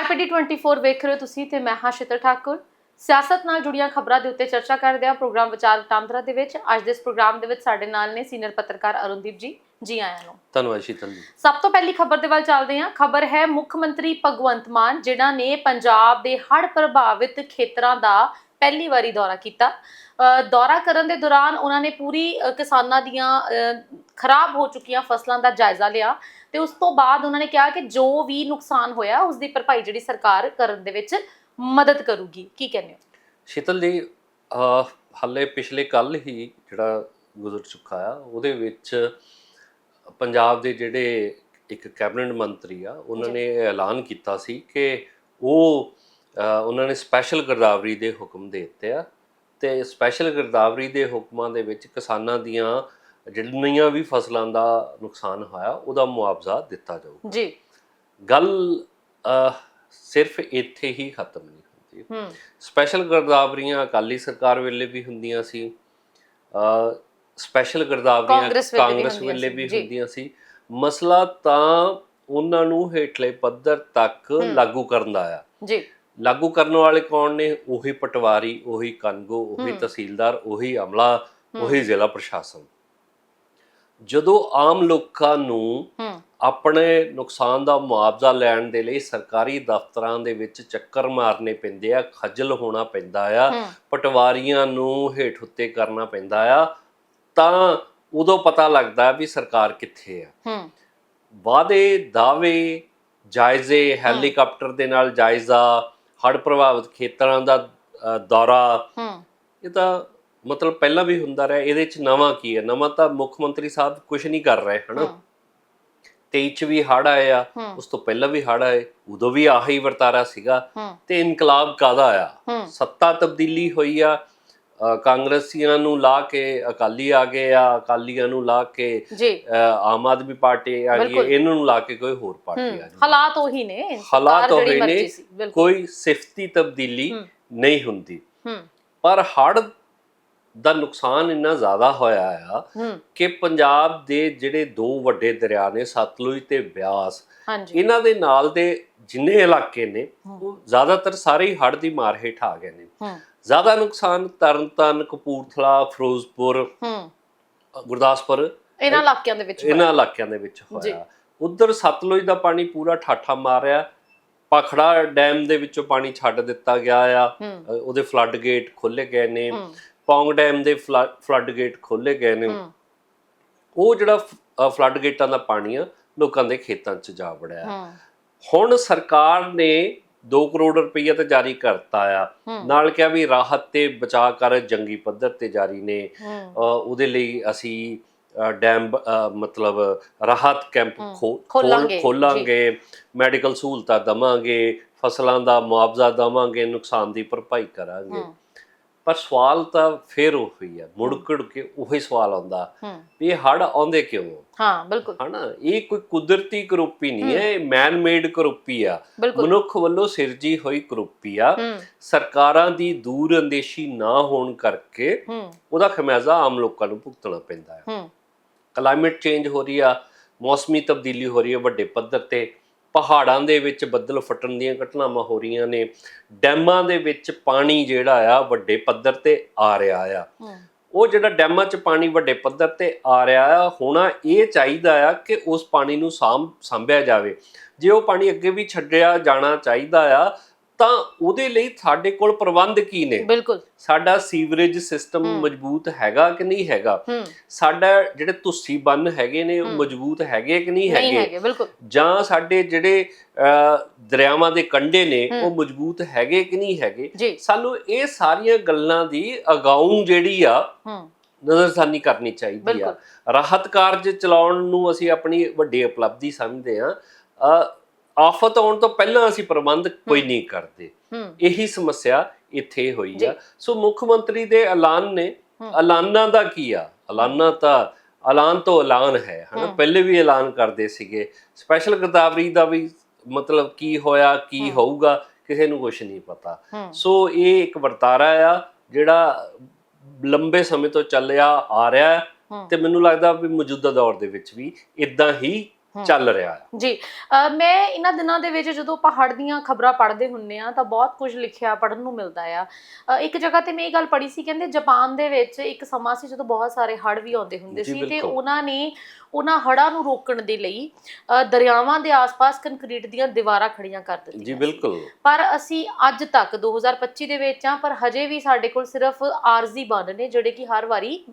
RPD 24 ਵੇਖ ਰਹੇ ਹੋ ਤੁਸੀਂ ਤੇ ਮੈਂ ਹਾਂ ਸ਼ਿਤਲ ਠਾਕੁਰ। ਸਿਆਸਤ ਨਾਲ ਜੁੜੀਆਂ ਖਬਰਾਂ ਦੇ ਉੱਤੇ ਚਰਚਾ ਕਰਦੇ ਹਾਂ। ਪ੍ਰੋਗਰਾਮ ਵਿਚਾਰ ਵਟਾਂਦਰਾ ਦੇ ਵਿੱਚ। ਅੱਜ ਦੇ ਇਸ ਪ੍ਰੋਗਰਾਮ ਦੇ ਵਿੱਚ ਸਾਡੇ ਨਾਲ ਨੇ ਸੀਨੀਅਰ ਪੱਤਰਕਾਰ ਅਰੁਣਦੀਪ ਜੀ। ਜੀ ਆਇਆਂ ਨੂੰ। ਧੰਨਵਾਦ ਸ਼ੀਤਲ ਜੀ। ਸਭ ਤੋਂ ਪਹਿਲੀ ਖਬਰ ਦੇ ਵੱਲ ਚੱਲਦੇ ਹਾਂ। ਖਬਰ ਹੈ ਮੁੱਖ ਮੰਤਰੀ ਭਗਵੰਤ ਮਾਨ ਜਿਨ੍ਹਾਂ ਨੇ ਪੰਜਾਬ ਦੇ ਹੜ੍ਹ ਪ੍ਰਭਾਵਿਤ ਖੇਤਰਾਂ ਦਾ ਪਹਿਲੀ ਵਾਰੀ ਦੌਰਾ ਕੀਤਾ। ਦੌਰਾ ਕਰਨ ਦੇ ਦੌਰਾਨ ਉਹਨਾਂ ਨੇ ਪੂਰੀ ਕਿਸਾਨਾਂ ਦੀਆਂ ਖਰਾਬ ਹੋ ਚੁੱਕੀਆਂ ਫਸਲਾਂ ਦਾ ਜਾਇਜ਼ਾ ਲਿਆ ਤੇ ਉਸ ਤੋਂ ਬਾਅਦ ਉਹਨਾਂ ਨੇ ਕਿਹਾ ਕਿ ਜੋ ਵੀ ਨੁਕਸਾਨ ਹੋਇਆ ਉਸ ਦੀ ਭਰਪਾਈ ਜਿਹੜੀ ਸਰਕਾਰ ਕਰਨ ਦੇ ਵਿੱਚ ਮਦਦ ਕਰੂਗੀ। ਕੀ ਕਹਿੰਦੇ ਹੋ? ਸ਼ੀਤਲ ਜੀ ਹਾਲੇ ਪਿਛਲੇ ਕੱਲ ਹੀ ਜਿਹੜਾ ਗੁਜ਼ਰ ਚੁੱਕਾ ਆ ਉਹਦੇ ਵਿੱਚ ਪੰਜਾਬ ਦੇ ਜਿਹੜੇ ਇੱਕ ਕੈਬਨਿਟ ਮੰਤਰੀ ਆ ਉਹਨਾਂ। ਨੇ ਐਲਾਨ ਕੀਤਾ ਸੀ ਕਿ ਉਹ ਉਹਨਾਂ ਨੇ ਸਪੈਸ਼ਲ ਗਿਰਦਾਵਰੀ ਦੇ ਹੁਕਮ ਦੇ ਦਿੱਤੇ ਆ ਤੇ ਸਪੈਸ਼ਲ ਗਿਰਦਾਵਰੀ ਦੇ ਹੁਕਮਾਂ ਦੇ ਵਿੱਚ ਕਿਸਾਨਾਂ ਦੀਆਂ ਜਿੰਨੀਆਂ ਵੀ ਫਸਲਾਂ ਦਾ ਨੁਕਸਾਨ ਹੋਇਆ ਉਹਦਾ ਮੁਆਵਜ਼ਾ ਦਿੱਤਾ ਜਾਊਗਾ। ਜੀ। ਗੱਲ ਸਿਰਫ ਇੱਥੇ ਹੀ ਖਤਮ ਨਹੀਂ ਹੁੰਦੀ। ਹੂੰ। ਸਪੈਸ਼ਲ ਗਿਰਦਾਵਰੀਆਂ ਅਕਾਲੀ ਸਰਕਾਰ ਵੇਲੇ ਵੀ ਹੁੰਦੀਆਂ ਸੀ ਅ ਸਪੈਸ਼ਲ ਗਿਰਦਾਵਰੀਆਂ ਕਾਂਗਰਸ ਵੇਲੇ ਵੀ ਹੁੰਦੀਆਂ ਸੀ, ਮਸਲਾ ਤਾਂ ਉਹਨਾਂ ਨੂੰ ਹੇਠਲੇ ਪੱਧਰ ਤੱਕ। ਲਾਗੂ ਕਰਨ ਦਾ ਆ। ਜੀ। ਲਾਗੂ ਕਰਨ ਵਾਲੇ ਕੌਣ ਨੇ? ਉਹੀ ਪਟਵਾਰੀ ਉਹੀ ਕਾਨੂੰਗੋ ਉਹੀ। ਤਹਿਸੀਲਦਾਰ ਉਹੀ ਅਮਲਾ। ਉਹੀ ਜ਼ਿਲ੍ਹਾ ਪ੍ਰਸ਼ਾਸਨ। ਜਦੋਂ ਆਮ ਲੋਕਾਂ ਨੂੰ ਆਪਣੇ ਨੁਕਸਾਨ ਦਾ ਮੁਆਵਜ਼ਾ ਲੈਣ ਦੇ ਲਈ ਸਰਕਾਰੀ ਦਫ਼ਤਰਾਂ ਦੇ ਵਿੱਚ ਚੱਕਰ ਮਾਰਨੇ ਪੈਂਦੇ ਆ ਖੱਜਲ ਹੋਣਾ ਪੈਂਦਾ ਆ ਪਟਵਾਰੀਆਂ ਨੂੰ ਹੇਠ ਉੱਤੇ ਕਰਨਾ ਪੈਂਦਾ ਆ ਤਾਂ ਉਦੋਂ ਪਤਾ ਲੱਗਦਾ ਵੀ ਸਰਕਾਰ ਕਿੱਥੇ ਆ। ਹੂੰ। ਵਾਅਦੇ ਦਾਅਵੇ ਜਾਇਜ਼ੇ ਹੈਲੀਕਾਪਟਰ ਦੇ ਨਾਲ ਜਾਇਜ਼ਾ ਹੜ੍ਹ ਪ੍ਰਭਾਵਿਤ ਖੇਤਰਾਂ ਦਾ ਦੌਰਾ। ਹੂੰ। ਇਹ ਤਾਂ ਮਤਲਬ ਪਹਿਲਾਂ ਵੀ ਹੁੰਦਾ ਰਿਹਾ ਇਹਦੇ ਚ ਨਵਾਂ ਕੀ ਹੈ? ਨਵਾਂ ਤਾਂ ਮੁੱਖ ਮੰਤਰੀ ਸਾਹਿਬ ਕੁਝ ਨਹੀਂ ਕਰ ਰਹੇ ਹਨਾ? ਹੂੰ। 23 ਚ ਵੀ ਹੜ੍ਹ ਆਏ ਆ ਹੂੰ। ਉਸ ਤੋਂ ਪਹਿਲਾਂ ਵੀ ਹੜ੍ਹ ਆਏ ਉਦੋਂ ਵੀ ਆਹੀ ਵਰਤਾਰਾ ਸੀਗਾ ਤੇ ਇਨਕਲਾਬ ਕਾਦਾ ਆ ਹੂੰ। ਸੱਤਾ ਤਬਦੀਲੀ ਹੋਈ ਆ ਕਾਂਗਰਸੀਆਂ ਨੂੰ ਲਾ ਕੇ ਅਕਾਲੀ ਆ ਗਏ ਆ ਅਕਾਲੀਆਂ ਨੂੰ ਲਾ ਕੇ ਆਮ ਆਦਮੀ ਪਾਰਟੀ ਆ ਗਈ। ਇਹਨਾਂ ਨੂੰ ਲਾ ਕੇ ਕੋਈ ਹੋਰ ਪਾਰਟੀ ਆ ਗਈ ਹਾਲਾਤ ਉਹੀ ਨੇ ਹਾਲਾਤ ਉਹੀ ਨੇ। ਕੋਈ ਸਿਫਤੀ ਤਬਦੀਲੀ। ਨਹੀਂ ਹੁੰਦੀ। ਪਰ ਹੜ੍ਹ ਦਾ ਨੁਕਸਾਨ ਇੰਨਾ ਜ਼ਿਆਦਾ ਹੋਇਆ ਆ ਕਿ ਪੰਜਾਬ ਦੇ ਜਿਹੜੇ ਦੋ ਵੱਡੇ ਦਰਿਆ ਨੇ ਸਤਲੁਜ ਤੇ ਬਿਆਸ ਇਹਨਾਂ ਦੇ ਨਾਲ ਦੇ ਜਿੰਨੇ ਇਲਾਕੇ ਨੇ ਉਹ ਜ਼ਿਆਦਾਤਰ ਸਾਰੇ ਹੀ ਹੜ੍ਹ ਦੀ ਮਾਰ ਹੇਠ ਆ ਗਏ ਨੇ। ਜ਼ਿਆਦਾ ਨੁਕਸਾਨ ਤਰਨਤਾਰਨ ਕਪੂਰਥਲਾ ਫਿਰੋਜ਼ਪੁਰ ਹੂੰ। ਗੁਰਦਾਸਪੁਰ ਇਹਨਾਂ ਇਲਾਕਿਆਂ ਦੇ ਵਿੱਚ ਇਹਨਾਂ ਇਲਾਕਿਆਂ ਦੇ ਵਿੱਚ। ਹੋਇਆ। ਉਧਰ ਸਤਲੁਜ ਦਾ ਪਾਣੀ ਪੂਰਾ ਠਾਠਾ ਮਾਰਿਆ। ਪਖੜਾ ਡੈਮ ਦੇ ਵਿੱਚੋਂ ਪਾਣੀ ਛੱਡ ਦਿੱਤਾ ਗਿਆ ਆ। ਉਹਦੇ ਫਲੱਡ ਗੇਟ ਖੋਲੇ ਗਏ ਨੇ। ਪੌਂਗ ਡੈਮ ਦੇ ਫਲੱਡ ਗੇਟ ਖੋਲੇ ਗਏ ਨੇ। ਉਹ ਜਿਹੜਾ ਫਲੱਡ ਗੇਟਾਂ ਦਾ ਪਾਣੀ ਆ ਲੋਕਾਂ ਦੇ ਖੇਤਾਂ 'ਚ ਜਾ ਵੜਿਆ। ਹੁਣ ਸਰਕਾਰ ਨੇ 2 ਕਰੋੜ ਰੁਪਈਆ ਤੇ ਜਾਰੀ ਕਰਤਾ ਆ। ਨਾਲ ਕਿਹਾ ਵੀ ਰਾਹਤ ਤੇ ਬਚਾਅ ਕਰ ਜੰਗੀ ਪੱਧਰ ਤੇ ਜਾਰੀ ਨੇ। ਉਹਦੇ ਲਈ ਅਸੀਂ ਡੈਮ ਮਤਲਬ ਰਾਹਤ ਕੈਂਪ ਖੋਲਾਂਗੇ, ਖੋਲ- ਖੋਲਾਂਗੇ। ਮੈਡੀਕਲ ਸਹੂਲਤਾਂ ਦਵਾਂਗੇ। ਫਸਲਾਂ ਦਾ ਮੁਆਵਜ਼ਾ ਦਵਾਂਗੇ। ਨੁਕਸਾਨ ਦੀ ਭਰਪਾਈ ਕਰਾਂਗੇ। ਪਰ ਸਵਾਲ ਤਾਂ ਫੇਰ ਉਹੀ ਆ ਮੁੜ ਘੜ ਕੇ ਉਹੀ ਸਵਾਲ ਆਉਂਦਾ ਵੀ ਇਹ ਹੜ ਆਉਂਦੇ ਕਿਉਂ? ਹਾਂ ਬਿਲਕੁਲ। ਹਨਾ ਇਹ ਕੋਈ ਕੁਦਰਤੀ ਕਰੋਪੀ ਨਹੀਂ ਹੈ। ਇਹ ਮੈਨ ਮੇਡ ਕਰੋਪੀ ਆ। ਮਨੁੱਖ ਵੱਲੋਂ ਸਿਰਜੀ ਹੋਈ ਕਰੋਪੀ ਆ। ਸਰਕਾਰਾਂ ਦੀ ਦੂਰ ਅੰਦੇਸ਼ੀ ਨਾ ਹੋਣ ਕਰਕੇ ਉਹਦਾ ਖਮਿਆਜ਼ਾ ਆਮ ਲੋਕਾਂ ਨੂੰ ਭੁਗਤਣਾ ਪੈਂਦਾ ਹੂੰ। ਕਲਾਈਮੇਟ ਚੇਂਜ ਹੋ ਰਹੀ ਆ ਮੌਸਮੀ ਤਬਦੀਲੀ ਹੋ ਰਹੀ ਹੈ ਵੱਡੇ ਪੱਧਰ ਤੇ। ਪਹਾੜਾਂ ਦੇ ਵਿੱਚ ਬੱਦਲ ਫਟਣ ਦੀਆਂ ਘਟਨਾਵਾਂ ਹੋ ਰਹੀਆਂ ਨੇ। ਡੈਮਾਂ ਦੇ ਵਿੱਚ ਪਾਣੀ ਜਿਹੜਾ ਆ ਵੱਡੇ ਪੱਧਰ ਤੇ ਆ ਰਿਹਾ ਆ। ਉਹ ਜਿਹੜਾ ਡੈਮਾਂ 'ਚ ਪਾਣੀ ਵੱਡੇ ਪੱਧਰ ਤੇ ਆ ਰਿਹਾ ਆ ਹੋਣਾ ਇਹ ਚਾਹੀਦਾ ਆ ਕਿ ਉਸ ਪਾਣੀ ਨੂੰ ਸਾਂਭ ਸੰਭਿਆ ਜਾਵੇ। ਜੇ ਉਹ ਪਾਣੀ ਅੱਗੇ ਵੀ ਛੱਡਿਆ ਜਾਣਾ ਚਾਹੀਦਾ ਆ ਤਾਂ ਉਹਦੇ ਲਈ ਸਾਡੇ ਕੋਲ ਪ੍ਰਬੰਧ ਕੀ ਨੇ? ਬਿਲਕੁਲ। ਸਾਡਾ ਸੀਵਰੇਜ ਸਿਸਟਮ। ਮਜ਼ਬੂਤ ਹੈਗਾ ਕਿ ਨਹੀਂ ਹੈਗਾ? ਸਾਡਾ ਜਿਹੜੇ ਤੁਸੀਂ ਬੰਨ ਹੈਗੇ ਨੇ ਉਹ। ਮਜ਼ਬੂਤ ਹੈਗੇ ਕਿ ਨਹੀਂ ਨਹੀਂ ਹੈਗੇ? ਜਾਂ ਸਾਡੇ ਜਿਹੜੇ ਦਰਿਆਵਾਂ ਦੇ ਕੰਢੇ ਨੇ। ਉਹ ਮਜ਼ਬੂਤ ਹੈਗੇ ਕਿ ਨਹੀਂ ਹੈਗੇ? ਸਾਨੂੰ ਇਹ ਸਾਰੀਆਂ ਗੱਲਾਂ ਦੀ ਅਗਾਊਂ ਜਿਹੜੀ ਆ ਨਜ਼ਰਸਾਨੀ ਕਰਨੀ ਚਾਹੀਦੀ ਆ। ਰਾਹਤ ਕਾਰਜ ਚਲਾਉਣ ਨੂੰ ਅਸੀਂ ਆਪਣੀ ਵੱਡੀ ਉਪਲਬਧੀ ਸਮਝਦੇ ਆ ਆਫਤ ਆਉਣ ਤੋਂ ਪਹਿਲਾਂ ਅਸੀਂ ਪ੍ਰਬੰਧ ਕੋਈ ਨਹੀਂ ਕਰਦੇ। ਇਹੀ ਸਮੱਸਿਆ ਇੱਥੇ ਹੋਈ। ਆ। ਸੋ ਮੁੱਖ ਮੰਤਰੀ ਦੇ ਐਲਾਨ ਨੇ। ਐਲਾਨਾਂ ਦਾ ਕੀ ਆ? ਐਲਾਨਾਂ ਤਾਂ ਐਲਾਨ ਤੋਂ ਐਲਾਨ ਹੈ ਹਨਾ। ਪਹਿਲੇ ਵੀ ਐਲਾਨ ਕਰਦੇ ਸੀਗੇ। ਸਪੈਸ਼ਲ ਗਰਦਾਵਰੀ ਦਾ ਵੀ ਮਤਲਬ ਕੀ ਹੋਇਆ ਕੀ। ਹੋਊਗਾ ਕਿਸੇ ਨੂੰ ਕੁਝ ਨਹੀਂ ਪਤਾ। ਸੋ ਇਹ ਇੱਕ ਵਰਤਾਰਾ ਆ ਜਿਹੜਾ ਲੰਬੇ ਸਮੇਂ ਤੋਂ ਚੱਲਿਆ ਆ ਰਿਹਾ ਤੇ ਮੈਨੂੰ ਲੱਗਦਾ ਵੀ ਮੌਜੂਦਾ ਦੌਰ ਦੇ ਵਿੱਚ ਵੀ ਇਦਾਂ ਹੀ। ਚੱਲ ਰਿਹਾ ਹੈ ਜੀ ਮੈਂ ਇਹਨਾਂ ਦਿਨਾਂ ਦੇ ਵਿੱਚ ਜਦੋਂ ਆਪਾਂ ਹੜ੍ਹ ਦੀਆਂ ਖਬਰਾਂ ਪੜ੍ਹਦੇ ਹੁੰਨੇ ਆ ਤਾਂ ਬਹੁਤ ਕੁਝ ਲਿਖਿਆ ਪੜ੍ਹਨ ਨੂੰ ਮਿਲਦਾ ਆ ਇੱਕ ਜਗ੍ਹਾ ਤੇ ਮੈਂ ਇਹ ਗੱਲ ਪੜ੍ਹੀ ਸੀ ਕਹਿੰਦੇ ਜਾਪਾਨ ਦੇ ਵਿੱਚ ਇੱਕ ਸਮਾਂ ਸੀ ਜਦੋਂ ਬਹੁਤ ਸਾਰੇ ਹੜ੍ਹ ਵੀ ਆਉਂਦੇ ਹੁੰਦੇ ਸੀ ਤੇ। ਉਹਨਾਂ ਨੇ ਉਹਨਾਂ ਹੜ੍ਹਾਂ ਨੂੰ ਰੋਕਣ ਦੇ ਲਈ ਦਰਿਆਵਾਂ ਦੇ ਆਸ-ਪਾਸ ਕੰਕਰੀਟ ਦੀਆਂ ਦੀਵਾਰਾਂ ਖੜੀਆਂ ਕਰ ਦਿੱਤੀਆਂ ਜੀ। ਬਿਲਕੁਲ ਪਰ ਅਸੀਂ ਅੱਜ ਤੱਕ 2025 ਦੇ ਵਿੱਚ ਆ ਪਰ ਹਜੇ ਵੀ ਸਾਡੇ ਕੋਲ ਸਿਰਫ ਆਰਜ਼ੀ ਬੰਨ ਨੇ ਜਿਹੜੇ ਕਿ ਹਰ ਵਾਰੀ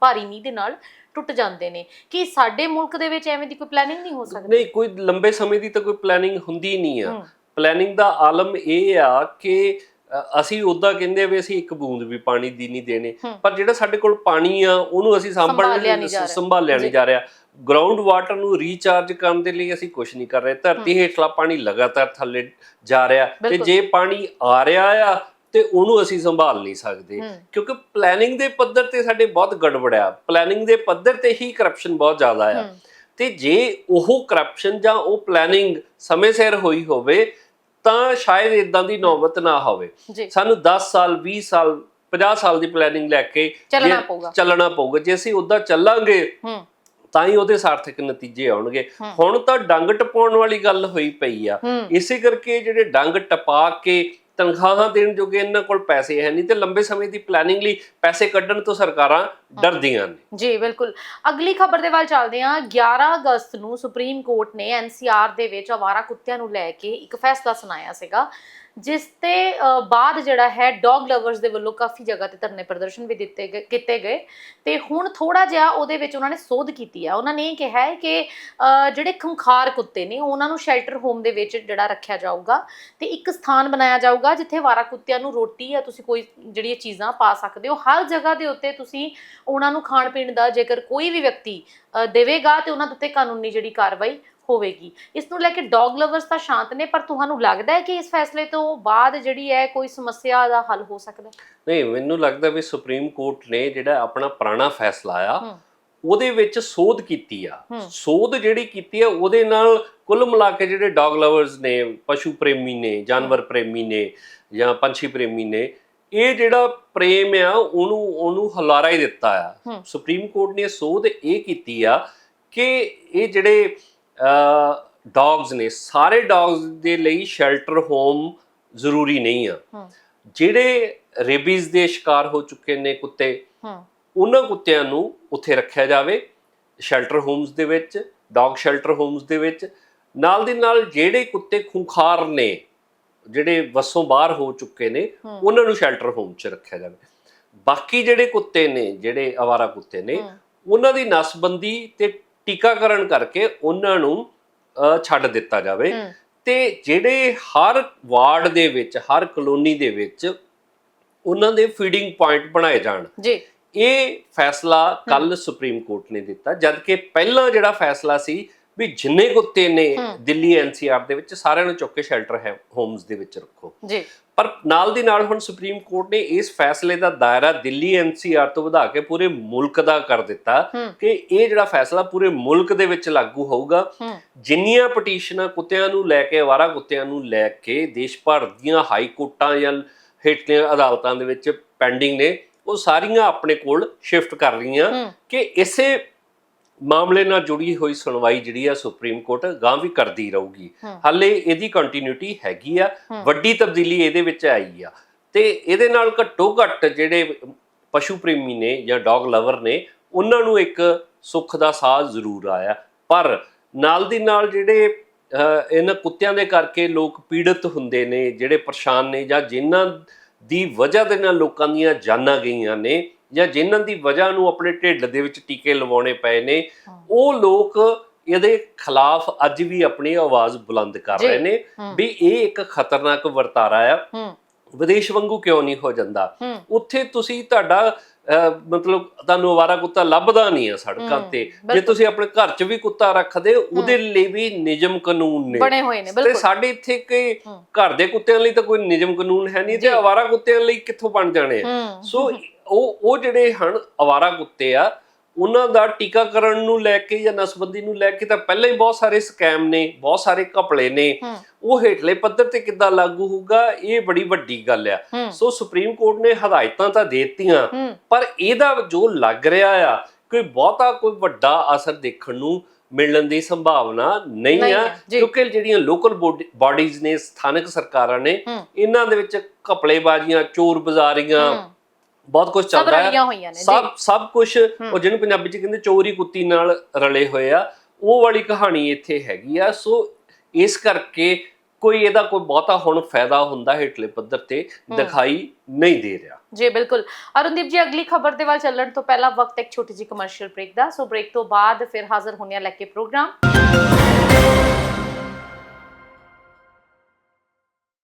ਭਾਰੀ ਮੀਂਹ ਦੇ ਨਾਲ ਟੁੱਟ ਜਾਂਦੇ ਨੇ ਕਿ ਸਾਡੇ ਮੁਲਕ ਦੇ ਵਿੱਚ ਐਵੇਂ ਦੀ ਕੋਈ ਪਲੈਨਿੰਗ ਨਹੀਂ ਹੋ ਸਕਦੀ ਨਹੀਂ ਕੋਈ ਲੰਬੇ ਸਮੇਂ ਦੀ ਤਾਂ ਕੋਈ ਪਲੈਨਿੰਗ ਹੁੰਦੀ ਨਹੀਂ ਆ ਪਲੈਨਿੰਗ ਦਾ ਆਲਮ ਇਹ ਆ ਕਿ ਅਸੀਂ ਉਦਾਂ ਕਹਿੰਦੇ ਵੀ ਅਸੀਂ ਇੱਕ ਬੂੰਦ ਵੀ ਪਾਣੀ ਦੀ ਨਹੀਂ ਦੇਣੇ। ਪਰ ਜਿਹੜਾ ਸਾਡੇ ਕੋਲ ਪਾਣੀ ਆ ਉਹਨੂੰ ਅਸੀਂ ਸੰਭਾਲਿਆ ਸੰਭਾਲ ਨਹੀਂ ਜਾ ਰਿਹਾ। ਸੰਭਾਲਿਆ ਨਹੀਂ ਜੀ। ਰਿਹਾ ਗਰਾਊਂਡ ਵਾਟਰ ਨੂੰ ਰੀਚਾਰਜ ਕਰਨ ਦੇ ਲਈ ਅਸੀਂ ਕੁਝ ਨਹੀਂ ਕਰ ਰਹੇ ਧਰਤੀ ਹੇਠਲਾ ਪਾਣੀ ਲਗਾਤਾਰ ਥੱਲੇ ਜਾ ਰਿਹਾ ਤੇ। ਜੇ ਪਾਣੀ ਆ ਰਿਹਾ ਆ ਤੇ ਉਹਨੂੰ ਅਸੀਂ ਸੰਭਾਲ ਨਹੀਂ ਸਕਦੇ। ਕਿਉਂਕਿ ਪਲੈਨਿੰਗ ਦੇ ਪੱਧਰ ਤੇ ਸਾਡੇ ਬਹੁਤ ਗੜਬੜ ਆ। ਪਲੈਨਿੰਗ ਦੇ ਪੱਧਰ ਤੇ ਹੀ ਕਰਪਸ਼ਨ ਬਹੁਤ ਜ਼ਿਆਦਾ ਆ। ਤੇ ਜੇ ਉਹ ਕਰਪਸ਼ਨ ਜਾਂ ਉਹ ਪਲੈਨਿੰਗ ਸਮੇਂ ਸਿਰ ਹੋਈ ਹੋਵੇ ਤਾਂ ਸ਼ਾਇਦ ਇਦਾਂ ਦੀ ਨੌਬਤ ਨਾ ਹੋਵੇ। ਸਾਨੂੰ 10 ਸਾਲ 20 ਸਾਲ 50 ਸਾਲ ਦੀ ਪਲੈਨਿੰਗ ਲੈ ਕੇ ਚੱਲਣਾ ਪਊਗਾ। ਚੱਲਣਾ ਪਊਗਾ। ਜੇ ਅਸੀਂ ਉਦਾਂ ਚੱਲਾਂਗੇ ਤਾਂ ਹੀ ਉਹਦੇ ਸਾਰਥਕ ਨਤੀਜੇ ਆਉਣਗੇ। ਹੁਣ ਤਾਂ ਡੰਗ ਟਪਾਉਣ ਵਾਲੀ ਗੱਲ ਹੋਈ ਪਈ ਆ। ਇਸੇ ਕਰਕੇ ਜਿਹੜੇ ਡੰਗ ਟਪਾ ਕੇ ਤਨਖਾਹਾਂ ਦੇਣ ਜੋਗੇ ਇਹਨਾਂ ਕੋਲ ਪੈਸੇ ਹੈ ਨਹੀਂ ਤੇ ਲੰਬੇ ਸਮੇਂ ਦੀ ਪਲੈਨਿੰਗ ਲਈ ਪੈਸੇ ਕੱਢਣ ਤੋਂ ਸਰਕਾਰਾਂ ਡਰਦੀਆਂ ਨੇ। ਜੀ ਬਿਲਕੁਲ। ਅਗਲੀ ਖਬਰ ਦੇ ਵੱਲ ਚੱਲਦੇ ਹਾਂ। 11 ਅਗਸਤ ਨੂੰ ਸੁਪਰੀਮ ਕੋਰਟ ਨੇ ਐਨਸੀਆਰ ਦੇ ਵਿੱਚ ਆਵਾਰਾ ਕੁੱਤਿਆਂ ਨੂੰ ਲੈ ਕੇ ਇੱਕ ਫੈਸਲਾ ਸੁਣਾਇਆ ਸੀਗਾ। ਜਿਸ ਤੇ ਬਾਅਦ ਜਿਹੜਾ ਹੈ, ਡੌਗ ਲਵਰਸ ਦੇ ਵੱਲੋਂ ਕਾਫੀ ਜਗ੍ਹਾ ਤੇ ਧਰਨੇ ਪ੍ਰਦਰਸ਼ਨ ਵੀ ਦਿੱਤੇ ਗਏ ਕੀਤੇ ਗਏ। ਤੇ ਹੁਣ ਥੋੜਾ ਜਿਹਾ ਉਹਦੇ ਵਿੱਚ ਉਹਨਾਂ ਨੇ ਸੋਧ ਕੀਤੀ ਹੈ ਉਹਨਾਂ ਨੇ ਇਹ ਕਿਹਾ ਹੈ ਕਿ ਜਿਹੜੇ ਖੰਖਾਰ ਕੁੱਤੇ ਨੇ, ਉਹਨਾਂ ਨੂੰ ਸ਼ੈਲਟਰ ਹੋਮ ਦੇ ਵਿੱਚ ਜਿਹੜਾ ਰੱਖਿਆ ਜਾਊਗਾ ਤੇ ਇੱਕ ਸਥਾਨ ਬਣਾਇਆ ਜਾਊਗਾ ਜਿੱਥੇ ਵਾਰਾ ਕੁੱਤਿਆਂ ਨੂੰ ਰੋਟੀ ਜਾਂ ਤੁਸੀਂ ਕੋਈ ਜਿਹੜੀਆਂ ਚੀਜ਼ਾਂ ਪਾ ਸਕਦੇ ਹੋ। ਹਰ ਜਗ੍ਹਾ ਦੇ ਉੱਤੇ ਤੁਸੀਂ ਉਹਨਾਂ ਨੂੰ ਖਾਣ ਪੀਣ ਦਾ ਜੇਕਰ ਕੋਈ ਵੀ ਵਿਅਕਤੀ ਦੇਵੇਗਾ ਤੇ ਉਹਨਾਂ ਦੇ ਉੱਤੇ ਕਾਨੂੰਨੀ ਜਿਹੜੀ ਕਾਰਵਾਈ ਹੋਵੇਗੀ ਇਸ ਨੂੰ ਲੈ ਕੇ ਡੌਗ ਲਵਰਸ ਤਾਂ ਸ਼ਾਂਤ ਨੇ ਪਰ ਤੁਹਾਨੂੰ ਲੱਗਦਾ ਹੈ ਕਿ ਇਸ ਫੈਸਲੇ ਤੋਂ ਬਾਅਦ ਜਿਹੜੀ ਹੈ ਕੋਈ ਸਮੱਸਿਆ ਦਾ ਹੱਲ ਹੋ ਸਕਦਾ ਨਹੀਂ ਮੈਨੂੰ ਲੱਗਦਾ ਵੀ ਸੁਪਰੀਮ ਕੋਰਟ ਨੇ ਜਿਹੜਾ ਆਪਣਾ ਪੁਰਾਣਾ ਫੈਸਲਾ ਆ। ਉਹਦੇ ਵਿੱਚ ਸੋਧ ਕੀਤੀ ਆ। ਸੋਧ ਜਿਹੜੀ ਕੀਤੀ ਆ ਉਹਦੇ ਨਾਲ ਕੁੱਲ ਮਿਲਾ ਕੇ ਜਿਹੜੇ ਡੌਗ ਲਵਰਸ ਨੇ ਪਸ਼ੂ ਪ੍ਰੇਮੀ ਨੇ ਜਾਨਵਰ ਪ੍ਰੇਮੀ ਨੇ ਜਾਂ ਪੰਛੀ ਪ੍ਰੇਮੀ ਨੇ ਇਹ ਜਿਹੜਾ ਪ੍ਰੇਮ ਆ ਉਹਨੂੰ ਉਹਨੂੰ ਹਲਾਰਾ ਹੀ ਦਿੱਤਾ ਆ। ਸੁਪਰੀਮ ਕੋਰਟ ਨੇ ਸੋਧ ਇਹ ਕੀਤੀ ਆ ਕਿ ਇਹ ਜਿਹੜੇ ਡੌਗਸ ਨੇ। ਸਾਰੇ ਡੌਗਸ ਦੇ ਲਈ ਸ਼ੈਲਟਰ ਹੋਮ ਜ਼ਰੂਰੀ ਨਹੀਂ ਆ। ਜਿਹੜੇ ਰੇਬੀਜ਼ ਦੇ ਸ਼ਿਕਾਰ ਹੋ ਚੁੱਕੇ ਨੇ ਕੁੱਤੇ ਉਹਨਾਂ ਕੁੱਤਿਆਂ ਨੂੰ ਉੱਥੇ ਰੱਖਿਆ ਜਾਵੇ ਸ਼ੈਲਟਰ ਹੋਮਸ ਦੇ ਵਿੱਚ ਡੌਗ ਸ਼ੈਲਟਰ ਹੋਮਸ ਦੇ ਵਿੱਚ। ਨਾਲ ਦੀ ਨਾਲ ਜਿਹੜੇ ਕੁੱਤੇ ਖੁੰਖਾਰ ਨੇ ਜਿਹੜੇ ਵਸੋਂ ਬਾਹਰ ਹੋ ਚੁੱਕੇ ਨੇ। ਉਹਨਾਂ ਨੂੰ ਸ਼ੈਲਟਰ ਹੋਮ 'ਚ ਰੱਖਿਆ ਜਾਵੇ। ਬਾਕੀ ਜਿਹੜੇ ਕੁੱਤੇ ਨੇ ਜਿਹੜੇ ਅਵਾਰਾ ਕੁੱਤੇ ਨੇ। ਉਹਨਾਂ ਦੀ ਨਸਬੰਦੀ ਤੇ ਟੀਕਾਕਰਨ ਕਰਕੇ ਉਹਨਾਂ ਨੂੰ ਛੱਡ ਦਿੱਤਾ ਜਾਵੇ। ਤੇ ਜਿਹੜੇ ਹਰ ਵਾਰਡ ਦੇ ਵਿੱਚ ਹਰ ਕਲੋਨੀ ਦੇ ਵਿੱਚ ਉਹਨਾਂ ਦੇ ਫੀਡਿੰਗ ਪੁਆਇੰਟ ਬਣਾਏ ਜਾਣ। ਜੀ। ਇਹ ਫੈਸਲਾ ਕੱਲ ਸੁਪਰੀਮ ਕੋਰਟ ਨੇ ਦਿੱਤਾ ਜਦ ਕਿ ਪਹਿਲਾਂ ਜਿਹੜਾ ਫੈਸਲਾ ਸੀ ਵੀ ਜਿੰਨੇ ਕੁੱਤੇ ਨੇ। ਦਿੱਲੀ ਐਨਸੀਆਰ ਦੇ ਵਿੱਚ ਸਾਰਿਆਂ ਨੂੰ ਚੁੱਕ ਕੇ ਸ਼ੈਲਟਰ ਹੈ ਹੋਮਸ ਦੇ ਵਿੱਚ ਰੱਖੋ। ਜੀ। ਪਰ ਨਾਲ ਦੀ ਨਾਲ ਹੁਣ ਸੁਪਰੀਮ ਕੋਰਟ ਨੇ ਇਸ ਫੈਸਲੇ ਦਾ ਦਾਇਰਾ ਦਿੱਲੀ ਐਨਸੀਆਰ ਤੋਂ ਵਧਾ ਕੇ ਪੂਰੇ ਮੁਲਕ ਦਾ ਕਰ ਦਿੱਤਾ ਕਿ ਇਹ ਜਿਹੜਾ ਫੈਸਲਾ ਪੂਰੇ ਮੁਲਕ ਦੇ ਵਿੱਚ ਲਾਗੂ ਹੋਊਗਾ। ਜਿੰਨੀਆਂ ਪਟੀਸ਼ਨਾਂ ਕੁੱਤਿਆਂ ਨੂੰ ਲੈ ਕੇ ਅਵਾਰਾ ਕੁੱਤਿਆਂ ਨੂੰ ਲੈ ਕੇ ਦੇਸ਼ ਭਰ ਦੀਆਂ ਹਾਈ ਕੋਰਟਾਂ ਜਾਂ ਹੇਠਲੀਆਂ ਅਦਾਲਤਾਂ ਦੇ ਵਿੱਚ ਪੈਂਡਿੰਗ ਨੇ ਉਹ ਸਾਰੀਆਂ ਆਪਣੇ ਕੋਲ ਸ਼ਿਫਟ ਕਰ ਰਹੀਆਂ ਕਿ ਇਸੇ ਮਾਮਲੇ ਨਾਲ ਜੁੜੀ ਹੋਈ ਸੁਣਵਾਈ ਜਿਹੜੀ ਆ ਸੁਪਰੀਮ ਕੋਰਟ ਗਾਂ ਵੀ ਕਰਦੀ ਰਹੂਗੀ। ਹਾਲੇ ਇਹਦੀ ਕੰਟੀਨਿਊਟੀ ਹੈਗੀ ਆ। ਵੱਡੀ ਤਬਦੀਲੀ ਇਹਦੇ ਵਿੱਚ ਆਈ ਆ ਤੇ ਇਹਦੇ ਨਾਲ ਘੱਟੋ ਘੱਟ ਜਿਹੜੇ ਪਸ਼ੂ ਪ੍ਰੇਮੀ ਨੇ ਜਾਂ ਡੌਗ ਲਵਰ ਨੇ ਉਹਨਾਂ ਨੂੰ ਇੱਕ ਸੁੱਖ ਦਾ ਸਾਹ ਜ਼ਰੂਰ ਆਇਆ ਪਰ ਨਾਲ ਦੀ ਨਾਲ ਜਿਹੜੇ ਇਹਨਾਂ ਕੁੱਤਿਆਂ ਦੇ ਕਰਕੇ ਲੋਕ ਪੀੜਤ ਹੁੰਦੇ ਨੇ ਜਿਹੜੇ ਪਰੇਸ਼ਾਨ ਨੇ ਜਾਂ ਜਿਨ੍ਹਾਂ ਦੀ ਵਜ੍ਹਾ ਦੇ ਨਾਲ ਲੋਕਾਂ ਦੀਆਂ ਜਾਨਾਂ ਗਈਆਂ ਨੇ ਜਾਂ ਜਿਨ੍ਹਾਂ ਦੀ ਵਜ੍ਹਾ ਨੂੰ ਆਪਣੇ ਢਿੱਡ ਦੇ ਵਿੱਚ ਟੀਕੇ ਲਵਾਉਣੇ ਪਏ ਨੇ। ਉਹ ਲੋਕ ਇਹਦੇ ਖਿਲਾਫ ਅੱਜ ਵੀ ਆਪਣੀ ਆਵਾਜ਼ ਬੁਲੰਦ ਕਰ। ਰਹੇ ਨੇ ਵੀ ਇਹ ਇੱਕ ਖਤਰਨਾਕ ਵਰਤਾਰਾ ਆ। ਵਿਦੇਸ਼ ਵਾਂਗੂ ਕਿਉਂ ਨਹੀਂ ਹੋ ਜਾਂਦਾ? ਉੱਥੇ ਤੁਸੀਂ ਤੁਹਾਡਾ ਮਤਲਬ ਤੁਹਾਨੂੰ ਅਵਾਰਾ ਕੁੱਤਾ ਲੱਭਦਾ ਨਹੀਂ ਆ ਸੜਕਾਂ ਤੇ। ਜੇ। ਤੁਸੀਂ ਆਪਣੇ ਘਰ 'ਚ ਵੀ ਕੁੱਤਾ ਰੱਖਦੇ ਉਹਦੇ ਲਈ ਵੀ ਨਿਯਮ ਕਾਨੂੰਨ ਨੇ। ਬਣੇ ਹੋਏ ਨੇ ਤੇ ਸਾਡੇ ਇੱਥੇ ਕਿ। ਘਰ ਦੇ ਕੁੱਤਿਆਂ ਲਈ ਤਾਂ ਕੋਈ ਨਿਯਮ ਕਾਨੂੰਨ ਹੈ ਨਹੀਂ ਤੇ ਜੀ। ਅਵਾਰਾ ਕੁੱਤਿਆਂ ਲਈ ਕਿੱਥੋਂ ਬਣ ਜਾਣੇ ਸੋ ਉਹ ਉਹ ਜਿਹੜੇ ਹਨ ਅਵਾਰਾ ਕੁੱਤੇ ਆ ਉਹਨਾਂ ਦਾ ਟੀਕਾਕਰਨ ਨੂੰ ਲੈ ਕੇ ਜਾਂ ਨਸਬੰਦੀ ਨੂੰ ਲੈ ਕੇ ਤਾਂ ਪਹਿਲਾਂ ਹੀ ਬਹੁਤ ਸਾਰੇ ਸਕੈਮ ਨੇ ਬਹੁਤ ਸਾਰੇ ਘਪਲੇ ਨੇ। ਉਹ ਹੇਠਲੇ ਪੱਧਰ ਤੇ ਕਿੱਦਾਂ ਲਾਗੂ ਹੋਊਗਾ ਇਹ ਬੜੀ ਵੱਡੀ ਗੱਲ ਆ। ਸੋ ਸੁਪਰੀਮ ਕੋਰਟ ਨੇ ਹਦਾਇਤਾਂ ਤਾਂ ਦੇ ਦਿੱਤੀਆਂ ਪਰ ਇਹਦਾ ਜੋ ਲੱਗ ਰਿਹਾ ਆ ਕੋਈ ਬਹੁਤਾ ਕੋਈ ਵੱਡਾ ਅਸਰ ਦੇਖਣ ਨੂੰ ਮਿਲਣ ਦੀ ਸੰਭਾਵਨਾ ਨਹੀਂ ਆ। ਕਿਉਂਕਿ ਜਿਹੜੀਆਂ ਲੋਕਲ ਬਾਡੀਜ਼ ਨੇ ਸਥਾਨਕ ਸਰਕਾਰਾਂ ਨੇ। ਇਹਨਾਂ ਦੇ ਵਿੱਚ ਘਪਲੇਬਾਜ਼ੀਆਂ ਚੋਰ ਬਾਜ਼ਾਰੀਆਂ ਬਹੁਤ ਕੁਝ ਚੱਲਦਾ ਹੈ। ਜੀ ਸਭ ਸਭ ਕੁਝ ਉਹ ਜਿਹਨੂੰ ਪੰਜਾਬੀ ਚ ਕਹਿੰਦੇ ਚੋਰੀ ਕੁੱਤੀ ਨਾਲ ਰਲੇ ਹੋਏ ਆ ਉਹ ਵਾਲੀ ਕਹਾਣੀ ਇੱਥੇ ਹੈਗੀ ਆ। ਸੋ ਇਸ ਕਰਕੇ ਕੋਈ ਇਹਦਾ ਕੋਈ ਬਹੁਤਾ ਹੁਣ ਫਾਇਦਾ ਹੁੰਦਾ ਹੇਠਲੇ ਪੱਧਰ ਤੇ ਦਿਖਾਈ ਨਹੀਂ ਦੇ ਰਿਹਾ। ਜੀ ਬਿਲਕੁਲ। ਅਰੁਣਦੀਪ ਜੀ ਅਗਲੀ ਖਬਰ ਦੇ ਵੱਲ ਚੱਲਣ ਤੋਂ ਪਹਿਲਾਂ ਵਕਤ ਇੱਕ ਛੋਟੀ ਜਿਹੀ ਕਮਰਸ਼ੀਅਲ ਬ੍ਰੇਕ ਦਾ। ਸੋ ਬ੍ਰੇਕ ਤੋਂ ਬਾਅਦ ਫਿਰ ਹਾਜ਼ਰ ਹੋਣੇ ਲੈ ਕੇ ਪ੍ਰੋਗਰਾਮ।